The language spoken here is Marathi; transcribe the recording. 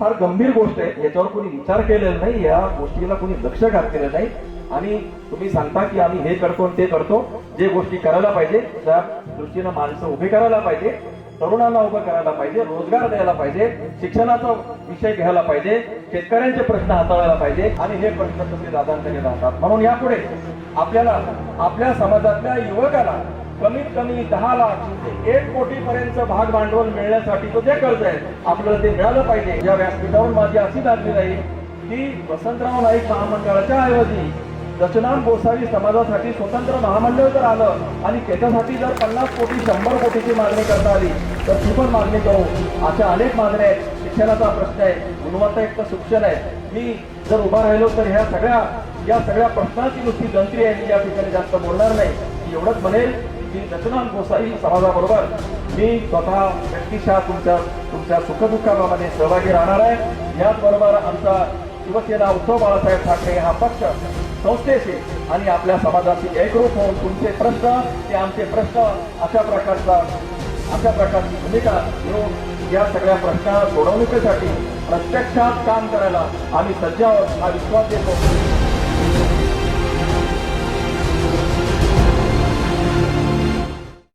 फार गंभीर गोष्ट आहे. याच्यावर कोणी विचार केलेला नाही या गोष्टीला कोणी लक्ष घातलेलं नाही. आणि तुम्ही सांगता की आम्ही हे करतो आणि ते करतो. जे गोष्टी करायला पाहिजे त्या दृष्टीनं माणसं उभे करायला पाहिजे. तरुणांना उभं करायला पाहिजे रोजगार द्यायला पाहिजे शिक्षणाचा विषय घ्यायला पाहिजे शेतकऱ्यांचे प्रश्न हाताळायला पाहिजे आणि हे प्रश्न तुम्ही दादांकडे राहतात. म्हणून यापुढे आपल्याला आपल्या समाजातल्या युवकाला कमीत कमी दहा लाख ते एक कोटी पर्यंत भाग भांडवल मिळण्यासाठी तो जे कर्ज आहे आपल्याला ते मिळालं पाहिजे. या व्यासपीठावर माझी अशी दादली राहील की वसंतराव नाईक महामंडळाच्या ऐवजी दशनाम गोसावी समाजासाठी स्वतंत्र महामंडळ जर आलं आणि त्याच्यासाठी जर पन्नास कोटी शंभर कोटीची मागणी करता आली तर ती पण मागणी करू. अशा अनेक मागण्या आहेत. शिक्षणाचा प्रश्न आहे. गुणवत्तायुक्त शिक्षण आहे. मी जर उभा राहिलो तर ह्या सगळ्या या सगळ्या प्रश्नाची नुसती गंत्री आहे. मी या ठिकाणी जास्त बोलणार नाही. एवढंच म्हणेल की दशनाम गोसाई समाजाबरोबर मी स्वतः व्यक्तिशः तुमच्या तुमच्या सुखदुःखामध्ये सहभागी राहणार आहे. याचबरोबर आमचा शिवसेना उद्धव बाळासाहेब ठाकरे हा पक्ष संस्थेशी आणि आपल्या समाजाशी एकरूप होऊन तुमचे प्रश्न ते आमचे प्रश्न अशा प्रकारचा अशा प्रकारची भूमिका घेऊन या सगळ्या प्रश्नाला सोडवणुकीसाठी प्रत्यक्षात काम करायला आम्ही सज्ज आहोत हा विश्वास देतो.